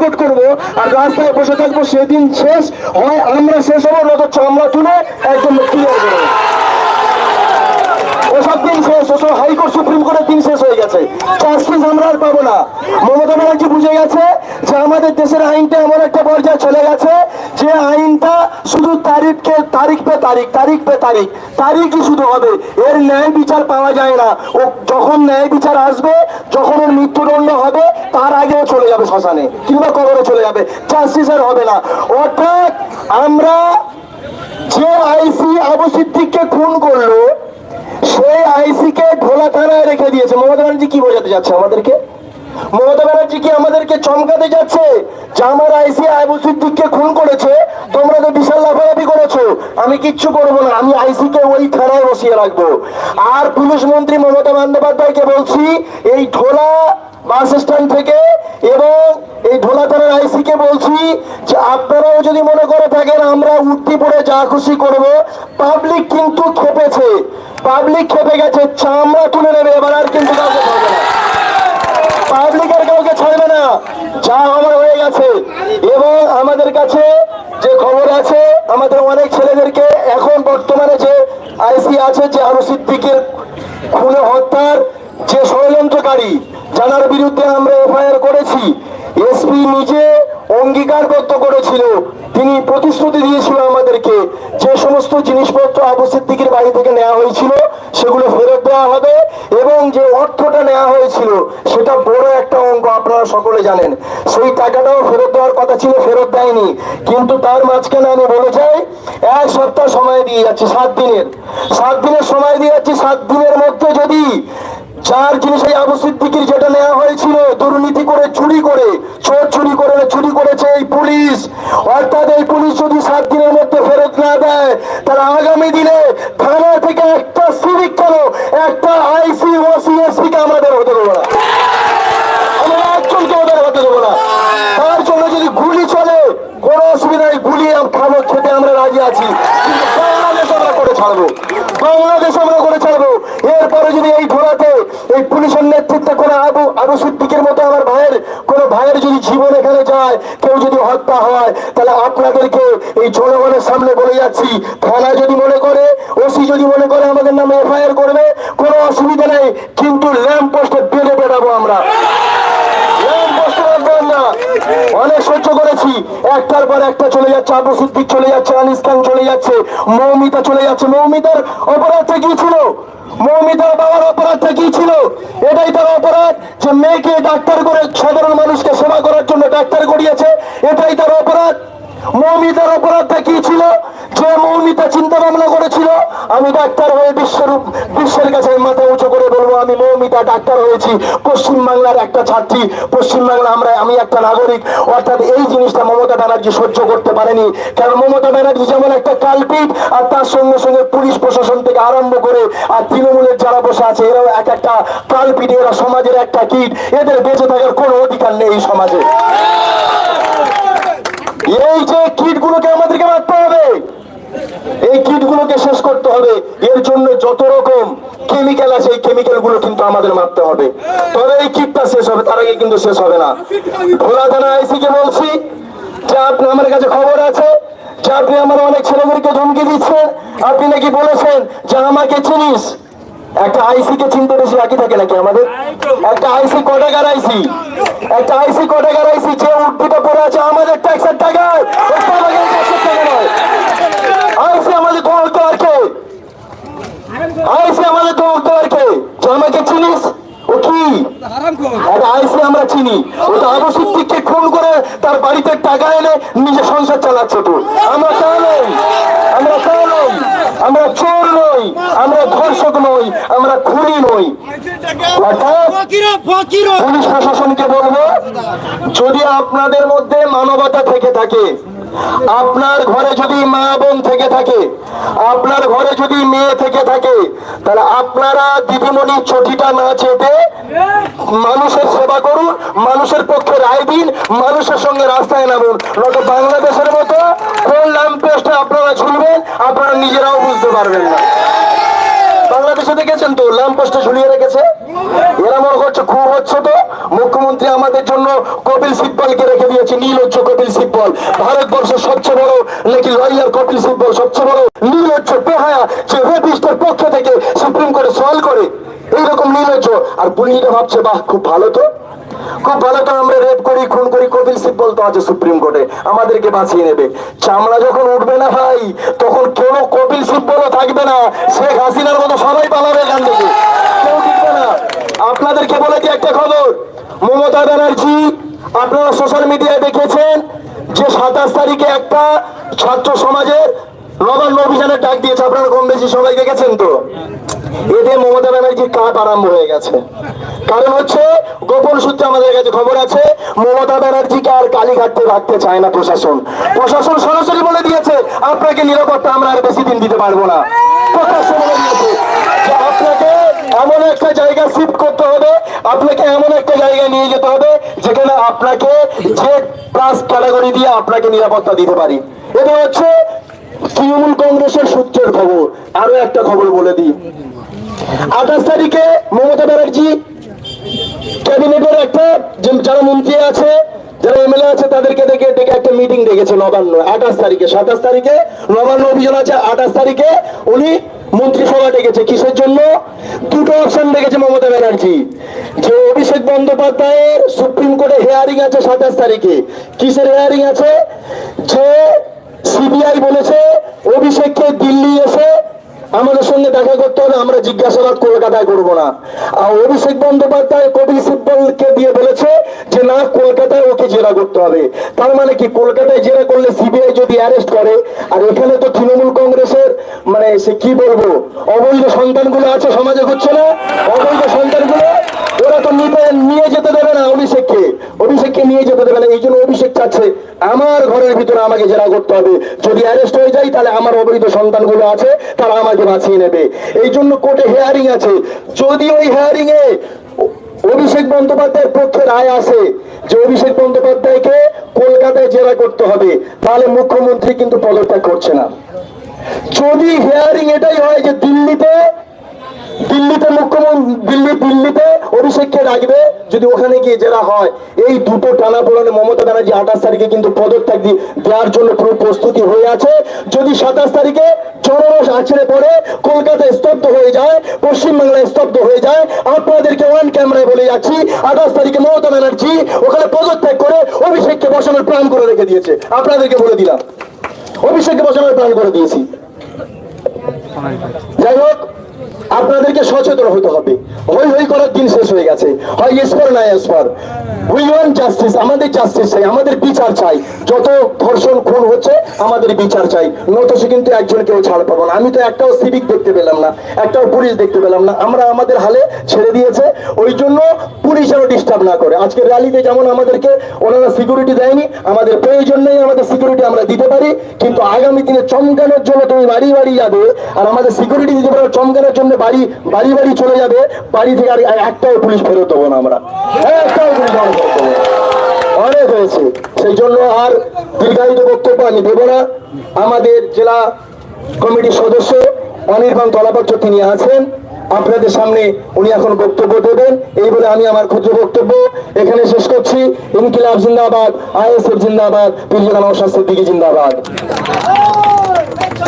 Boycott করব আর রাস্তায় বসে থাকব, সেদিন শেষ হয়, আমরা শেষ হব, নয়তো চামড়া তুলে একদম ক্লিয়ার করব। সুপ্রিম দিন শেষ হয়ে গেছে। আমরা পাবো না। মমতা বুঝে গেছে আমাদের দেশের আইনটা এমন একটা পর্যায়ে চলে গেছে যে আইনটা শুধু তারিখকে তারিখ পে তারিখ তারিখ পে তারিখ, তারিখই শুধু হবে। এর ন্যায় বিচার পাওয়া যায় না। ও যখন ন্যায় বিচার আসবে, যখন ওর মৃত্যুদণ্ড হবে, তার আগেও চলে যাবে শ্মশানে, কিংবা কবরে চলে যাবে। জাস্টিস আর হবে না। অর্থাৎ আমরা যে আইসি আবু সিদ্দিককে খুন করল, সেই আইসি কে ঢোলা থানায় রেখে দিয়েছে। মমতা ব্যানার্জি কি বোঝাতে যাচ্ছে আমাদেরকে? মমতা ব্যানার্জি কি আমাদেরকে চমকাতে যাচ্ছে? যে আমার আইসি আবু সিদ্দিককে খুন করেছে, তোমরা তো বিশাল লাফালাফি করেছ। আমি কিচ্ছু করব না, আমি আইসি কে ওই থানায় বসিয়ে রাখব। আর পুলিশ মন্ত্রী মমতা বন্দ্যোপাধ্যায়কে বলছি, এই ঢোলা বাস স্ট্যান্ড থেকে এবং এই ঢোলা থানার আইসি কে বলছি যে আপনারাও যদি মনে করে থাকেন, আমরা উঠতি পড়ে যা খুশি করব। পাবলিক কিন্তু খেপেছে, পাবলিক খেপে গেছে, চামড়া তুলে নেবে, এবার আর কিন্তু কাউকে না। পাবলিক আর কাউকে ছাড়বে না। যা আমার হয়ে গেছে। এবং আমাদের কাছে যে খবর আছে, আমাদের অনেক ছেলেদেরকে এখন বর্তমানে যে আইসি আছে, যে আরও সিদ্দিকের খুনে হত্যার যে ষড়যন্ত্রকারী জানার বিরুদ্ধে আমরা এফআইআর করেছি, এসপি নিজে অঙ্গীকারবদ্ধ করেছিল। তিনি প্রতিশ্রুতি দিয়েছিল আমাদেরকে, যে সমস্ত জিনিসপত্র আবু সিদ্দিকের বাড়ি থেকে নেওয়া হয়েছিল, সেগুলো ফেরত দেওয়া হবে এবং যে অর্থটা নেওয়া হয়েছিল, সেটা বড় একটা অঙ্ক আপনারা সকলে জানেন। সেই টাকাটাও ফেরত দেওয়ার কথা ছিল, ফেরত দেয়নি। কিন্তু তার মাঝখানে আমি বলে যাই, এক সপ্তাহ সময় দিয়ে যাচ্ছি, সাত দিনের। সাত দিনের সময় দিয়ে যাচ্ছি, সাত দিনের মধ্যে যদি চার জিনিস এই আবু সিদ্দিকির যেটা নেওয়া হয়েছিল, দুর্নীতি করে চুরি করে, চোর চুরি করে, চুরি করেছে এই পুলিশ। অর্থাৎ এই পুলিশ যদি সাত দিনের মধ্যে ফেরত না দেয়, তাহলে আগামী দিনে থানা থেকে একটা সিভিক কেন, একটা আইসি ওসি এসপি কে আমাদের হতে দেবো না? আমরা একজনকে ওদের হতে দেবো না। তার জন্য যদি গুলি চলে, কোনো অসুবিধা নেই, গুলি খাব, খেতে আমরা রাজি আছি। কিন্তু আমরা করে ছাড়বো। বাংলাদেশ আমরা করে ছাড়বো। এরপরে যদি এই ধরাতে এই পুলিশের নেতৃত্বে কোনো আবু আবু সিদ্দিকের মতো আমার ভাইয়ের কোনো ভাইয়ের যদি জীবন এখানে যায়, কেউ যদি হত্যা হয়, তাহলে আপনাদেরকে এই জনগণের সামনে বলে যাচ্ছি, থানা যদি মনে করে, ওসি যদি মনে করে আমাদের নামে এফআইআর করবে, কোনো অসুবিধা নেই, কিন্তু ল্যাম্প পোস্টে বেঁধে বেড়াবো আমরা। অনেক সহ্য করেছি। একটার পর একটা চলে যাচ্ছে, আবু সিদ্দিক চলে যাচ্ছে, আনিস চলে যাচ্ছে। মৌমিতা চলে যাচ্ছে। মৌমিতার অপরাধটা কি ছিল? মৌমিতার বাবার অপরাধটা কি ছিল? এটাই তার অপরাধ যে মেয়েকে ডাক্তার করে সাধারণ মানুষকে সেবা করার জন্য ডাক্তার করিয়েছে। এটাই তার অপরাধ। মৌমিতার অপরাধটা কি ছিল? যে মৌমিতা চিন্তা ভাবনা করেছিল, আমি ডাক্তার হয়ে বিশ্বরূপ বিশ্বের কাছে মাথা উঁচু করে বলব, আমি মৌমিতা ডাক্তার হয়েছি। পশ্চিম বাংলার একটা ছাত্রী। পশ্চিম বাংলা আমরা আমি একটা নাগরিক। অর্থাৎ এই জিনিসটা মমতা ব্যানার্জি সহ্য করতে পারেনি। কারণ মমতা ব্যানার্জি যেমন একটা কালপিট, আর তার সঙ্গে সঙ্গে পুলিশ প্রশাসন থেকে আরম্ভ করে, আর তৃণমূলের যারা বসে আছে, এরাও এক একটা কালপিট, এরা সমাজের একটা কীট। এদের বেঁচে থাকার কোনো অধিকার নেই এই সমাজে। এই যে কীটগুলোকে আমাদেরকে মারতে এই কীটগুলোকে শেষ করতে হবে। এর জন্য যত রকম কেমিক্যাল আছে, এই কেমিক্যালগুলো কিন্তু আমাদের মারতে হবে। তবে এই কীটটা শেষ হবে, তার আগে কিন্তু শেষ হবে না। ভোলা থানা আইসি কে বলছি, যে আপনি আমার কাছে খবর আছে, যে আপনি আমার অনেক ছেলেদেরকে ধমকি দিচ্ছেন। আপনি নাকি বলেছেন যে আমাকে চিনিস? একটা আইসি কে চিনতে বেশি বাকি থাকে নাকি আমাদের? একটা আইসি কটাকার আইসি। একটা আইসি কটাকার আইসি, যে উদ্ভিদে পড়ে আছে, আমাদের ট্যাক্সের টাকায় ওর টাকার ট্যাক্সের টাকা নয় আইসি আমাদের দৌড় দেওয়ার কে আইসি আমাদের দৌড় দেওয়ার কে যে আমাকে চিনিস ও কি একটা চোর নই, আমরা ধর্ষক নই, আমরা খুনি নই। পুলিশ বলব, যদি আপনাদের মধ্যে মানবতা থেকে থাকে আপনার ঘরে যদি মা বোন থেকে থাকে, আপনার ঘরে যদি মেয়ে থেকে থাকে, তাহলে আপনারা দিদিমণি ছুটিটা না চেপে মানুষের সেবা করুন, মানুষের পক্ষে রায় দিন, মানুষের সঙ্গে রাস্তায় নামুন। নয়তো বাংলাদেশের মতো কোন ল্যাম্পপোস্টে আপনারা ঝুলবেন, আপনারা নিজেরাও বুঝতে পারবেন না। বাংলাদেশে দেখেছেন তো ল্যাম্প পোস্টে ঝুলিয়ে রেখেছে? এরা মনে করছে খুব হচ্ছে তো মুখ্যমন্ত্রী আমাদের জন্য কপিল সিব্বলকে রেখে দিয়েছে নির্লজ্জ সিব্বল ভারতবর্ষের সবচেয়ে বড় নাকি সবচেয়ে বড় যে রেপিস্টের পক্ষ থেকে সুপ্রিম কোর্টে সওয়াল করে। এইরকম আর ভাবছে, বাহ, খুব ভালো তো। খুব ভালো তো আমরা রেপ করি, খুন করি, কপিল সিব্বল তো আছে সুপ্রিম কোর্টে। আমাদেরকে বাঁচিয়ে নেবে। চামড়া যখন উঠবে না ভাই, তখন কেউ কপিল সিব্বলও থাকবে না। শেখ হাসিনার মতো সবাই পালাবে এখান থেকে। কেউ টিকবে না। আপনাদেরকে বলে দিই একটা খবর? মমতা ব্যানার্জি, আপনারা সোশ্যাল মিডিয়ায় দেখেছেন যে সাতাশ তারিখে একটা ছাত্র সমাজের নবান্ন অভিযানের ডাক দিয়েছে, আপনারা কম বেশি সবাই দেখেছেন তো? এতে মমতা ব্যানার্জির কাপ আরম্ভ হয়ে গেছে। কারণ হচ্ছে, গোপন সূত্রে আমাদের কাছে খবর আছে, মমতা ব্যানার্জিকে আর কালীঘাটে রাখতে চায় না প্রশাসন। প্রশাসন সরাসরি বলে দিয়েছে, আপনাকে নিরাপত্তা আমরা আর বেশি দিন দিতে পারব না। প্রকাশ্যে বলে দিয়েছে। একটা জায়গা শিফট করতে হবে। আপনাকে এমন একটা জায়গায় নিয়ে যেতে হবে, যেখানে আপনাকে যে প্লাস ক্যাটাগরি দিয়ে আপনাকে নিরাপত্তা দিতে পারি। এটা হচ্ছে তৃণমূল কংগ্রেসের সূত্রের খবর। আরও একটা খবর বলে দিই। আঠাশ তারিখে মমতা ব্যানার্জি ক্যাবিনেটের একটা যারা মন্ত্রী আছে, যারা এমএলএ আছে, তাদেরকে দেখে ডেকে একটা মিটিং ডেকেছে নবান্ন, আঠাশ তারিখে, সাতাশ তারিখে নবান্ন অভিযান আছে, আঠাশ তারিখে উনি মন্ত্রিসভা ডেকেছে কিসের জন্য? দুটো অপশন ডেকেছে মমতা ব্যানার্জি। যে অভিষেক বন্দ্যোপাধ্যায়ের সুপ্রিম কোর্টে হেয়ারিং আছে সাতাশ তারিখে। কিসের হেয়ারিং আছে? যে সিবিআই বলেছে অভিষেককে দিল্লি এসে আমাদের সঙ্গে দেখা করতে হবে আমরা জিজ্ঞাসাবাদ কলকাতায় করব না। আর অভিষেক বন্দ্যোপাধ্যায় কবি সিব্বলকে দিয়ে বলেছে যে, না, কলকাতায় ওকে জেরা করতে হবে। তার মানে কি, কলকাতায় জেরা করলে সিবিআই যদি অ্যারেস্ট করে, আর এখানে তো তৃণমূল কংগ্রেসের মানে সে কি বলব, অবৈধ সন্তানগুলো আছে, সমাজে হচ্ছে না? অবৈধ সন্তানগুলো নিয়ে যেতে দেবে না অভিষেককে। অভিষেককে নিয়ে যেতে দেবে না, এই জন্য অভিষেক চাচ্ছে, আমার ঘরের ভিতরে আমাকে জেরা করতে হবে। যদি অ্যারেস্ট হয়ে তাহলে আমার অবৈধ সন্তানগুলো আছে, তারা আমাকে বাঁচিয়ে নেবে। এই জন্য কোর্টে হেয়ারিং আছে। যদি ওই হেয়ারিং এ অভিষেক বন্দ্যোপাধ্যায়ের পক্ষে রায় আসে, যে অভিষেক বন্দ্যোপাধ্যায়কে কলকাতায় জেরা করতে হবে, তাহলে মুখ্যমন্ত্রী কিন্তু পদত্যাগ করছে না। যদি হেয়ারিং এটাই হয় যে দিল্লিতে দিল্লিতে মুখ্যমন্ত্রী, দিল্লি দিল্লিতে অভিষেককে রাখবে যদি ওখানে গিয়ে জেরা হয়। এই দুটো টানা পড়ানে মমতা ব্যানার্জি আঠাশ তারিখে কিন্তু পদত্যাগ দেওয়ার জন্য পুরো প্রস্তুতি হয়ে আছে। যদি সাতাশ তারিখে জনরস আছড়ে পড়ে, কলকাতায় স্তব্ধ হয়ে যায়, পশ্চিমবাংলায় স্তব্ধ হয়ে যায়, আপনাদেরকে ওয়ান ক্যামেরায় বলে যাচ্ছি, আঠাশ তারিখে মমতা ব্যানার্জি ওখানে পদত্যাগ করে অভিষেককে বসানোর প্রাণ করে রেখে দিয়েছে। আপনাদেরকে বলে দিলাম। অভিষেককে বসানোর প্রাণ করে দিয়েছি। যাই হোক আপনাদেরকে সচেতন হতে হবে। হই হই করার দিন শেষ হয়ে গেছে। হয় এসপর না এসপর। উই ওয়ান্ট জাস্টিস আমাদের জাস্টিস চাই, আমাদের বিচার চাই। যত ধর্ষণ, খুন হচ্ছে, আমাদের বিচার চাই। নতসে কিন্তু একজন কেউ ছাড় পাবো না। আমি তো একটাও সিভিক দেখতে পেলাম না, একটাও পুলিশ দেখতে পেলাম না। আমরা আমাদের হালে ছেড়ে দিয়েছে, ওই জন্য পুলিশ যেন ডিস্টার্ব না করে। আজকে র্যালিতে যেমন আমাদেরকে ওনারা সিকিউরিটি দেয়নি, আমাদের প্রয়োজন নেই আমাদের সিকিউরিটি আমরা দিতে পারি, কিন্তু আগামী দিনে চমকানোর জন্য তুমি বাড়ি বাড়ি যাবে, আর আমাদের সিকিউরিটি দিতে পারো, চমকানোর জন্য বাড়ি বাড়ি বাড়ি চলে যাবে। বাড়ি থেকে আর একটাও পুলিশ ফেরত দেবো না আমরা। অনেক হয়েছে। সেই জন্য আর দীর্ঘায়িত বক্তব্য আমি দেব না। আমাদের জেলা কমিটির সদস্য অনির্বাণ তলাপত্র তিনি আছেন। আপনাদের সামনে উনি এখন বক্তব্য দেবেন। এই বলে আমি আমার ক্ষুদ্র বক্তব্য এখানে শেষ করছি। ইনকিলাব জিন্দাবাদ, আইএসএফ জিন্দাবাদ পীরজান অশাস্ত্রের দিকে জিন্দাবাদ।